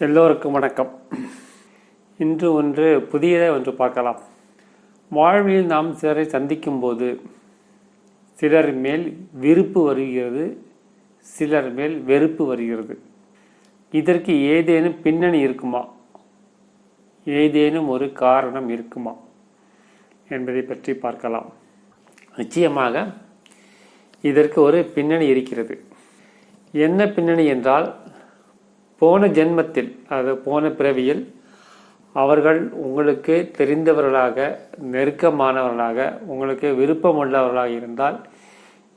எல்லோருக்கும் வணக்கம். இன்று ஒன்று புதியதை ஒன்று பார்க்கலாம். வாழ்வில் நாம் சிலரை சந்திக்கும் போது சிலர் மேல் விருப்பு வருகிறது சிலர் மேல் வெறுப்பு வருகிறது. இதற்கு ஏதேனும் பின்னணி இருக்குமா? ஏதேனும் ஒரு காரணம் இருக்குமா? என்பதை பற்றி பார்க்கலாம். நிச்சயமாக இதற்கு ஒரு பின்னணி இருக்கிறது. என்ன பின்னணி என்றால் போன ஜென்மத்தில் அது போன பிறவியில் அவர்கள் உங்களுக்கு தெரிந்தவர்களாக நெருக்கமானவர்களாக உங்களுக்கு விருப்பமுள்ளவர்களாக இருந்தால்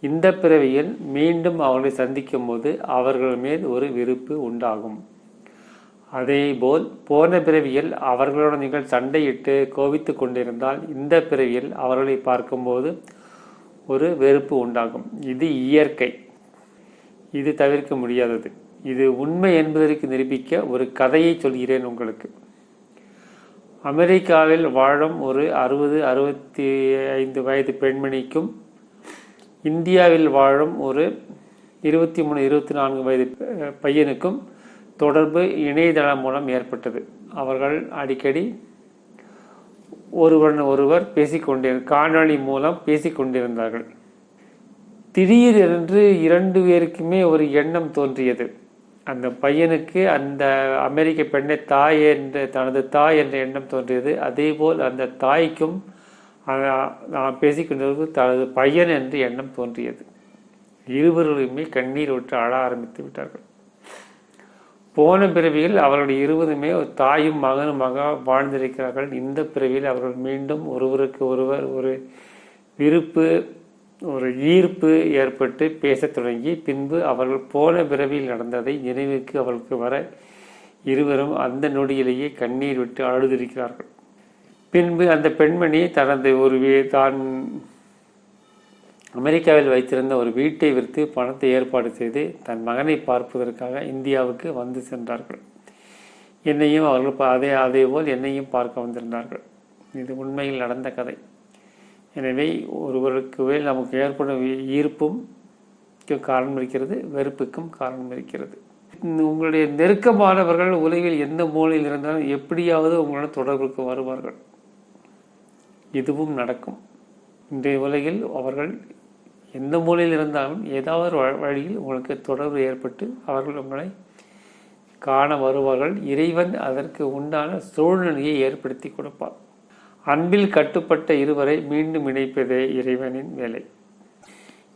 இந்த பிறவியில் மீண்டும் அவர்களை சந்திக்கும் போது அவர்கள் மேல் ஒரு விருப்பு உண்டாகும். அதேபோல் போன பிறவியில் அவர்களுடன் நீங்கள் சண்டையிட்டு கோவித்து கொண்டிருந்தால் இந்த பிறவியில் அவர்களை பார்க்கும்போது ஒரு வெறுப்பு உண்டாகும். இது இயற்கை. இது தவிர்க்க முடியாதது. இது உண்மை என்பதற்கு நிரூபிக்க ஒரு கதையை சொல்கிறேன் உங்களுக்கு. அமெரிக்காவில் வாழும் ஒரு அறுபது அறுபத்தி ஐந்து வயது பெண்மணிக்கும் இந்தியாவில் வாழும் ஒரு இருபத்தி மூணு இருபத்தி நான்கு வயது பையனுக்கும் தொடர்பு இணையதளம் மூலம் ஏற்பட்டது. அவர்கள் அடிக்கடி ஒருவருடன் ஒருவர் பேசிக்கொண்டிரு காணொளி மூலம் பேசிக்கொண்டிருந்தார்கள். திடீரென்று இரண்டு பேருக்குமே ஒரு எண்ணம் தோன்றியது. அந்த பையனுக்கு அந்த அமெரிக்க பெண்ணை தாய் என்ற தனது தாய் என்ற எண்ணம் தோன்றியது. அதேபோல் அந்த தாய்க்கும் நான் பேசிக்கொண்டிருப்பது தனது பையன் என்று எண்ணம் தோன்றியது. இருவருமே கண்ணீர் விட்டு அழ ஆரம்பித்து விட்டார்கள். போன பிறவியில் அவர்களுடைய இருவருமே ஒரு தாயும் மகனுமாக வாழ்ந்திருக்கிறார்கள். இந்த பிறவியில் அவர்கள் மீண்டும் ஒருவருக்கு ஒருவர் ஒரு விருப்பு ஒரு ஈர்ப்பு ஏற்பட்டு பேசத் தொடங்கி பின்பு அவர்கள் போன பிறவியில் நடந்ததை நினைவுக்கு அவர்களுக்கு வர இருவரும் அந்த நொடியிலேயே கண்ணீர் விட்டு அழுதிருக்கிறார்கள். பின்பு அந்த பெண்மணி தனது ஒரு வீ- தான் அமெரிக்காவில் வைத்திருந்த ஒரு வீட்டை விற்று பணத்தை ஏற்பாடு செய்து தன் மகனை பார்ப்பதற்காக இந்தியாவுக்கு வந்து சென்றார்கள். என்னையும் அவர்கள் அதே அதே அதேபோல் என்னையும் பார்க்க வந்திருந்தார்கள். இது உண்மையில் நடந்த கதை. எனவே ஒருவருக்கு மேல் நமக்கு ஏற்படும் ஈர்ப்பும் காரணம் இருக்கிறது வெறுப்புக்கும் காரணம் இருக்கிறது. உங்களுடைய நெருக்கமானவர்கள் உலகில் எந்த மூலையில் இருந்தாலும் எப்படியாவது உங்களுடன் தொடர்புக்கு வருவார்கள். இதுவும் நடக்கும். இன்றைய உலகில் அவர்கள் எந்த மூலையில் இருந்தாலும் ஏதாவது வ- வழியில் உங்களுக்கு தொடர்பு ஏற்பட்டு அவர்கள் உங்களை காண வருவார்கள். இறைவன் அதற்கு உண்டான சூழ்நிலையை ஏற்படுத்தி கொடுப்பார். அன்பில் கட்டுப்பட்ட இருவரை மீண்டும் இணைப்பதே இறைவனின் வேலை.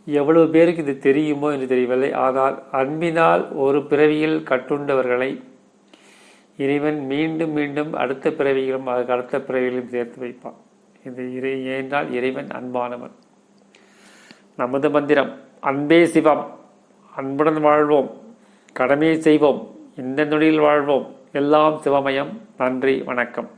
எவ்வளவு பேருக்கு இது தெரியுமோ என்று தெரியவில்லை. ஆனால் அன்பினால் ஒரு பிறவியில் கட்டுண்டவர்களை இறைவன் மீண்டும் மீண்டும் அடுத்த பிறவியிலும் அதுக்கு அடுத்த பிறவியிலும் சேர்த்து வைப்பான். இது இறை ஏனால் இறைவன் அன்பானவன். நமது மந்திரம் அன்பே சிவம் அன்புடன் வாழ்வோம் கடமையை செய்வோம் இந்த நொடியில் வாழ்வோம். எல்லாம் சிவமயம். நன்றி வணக்கம்.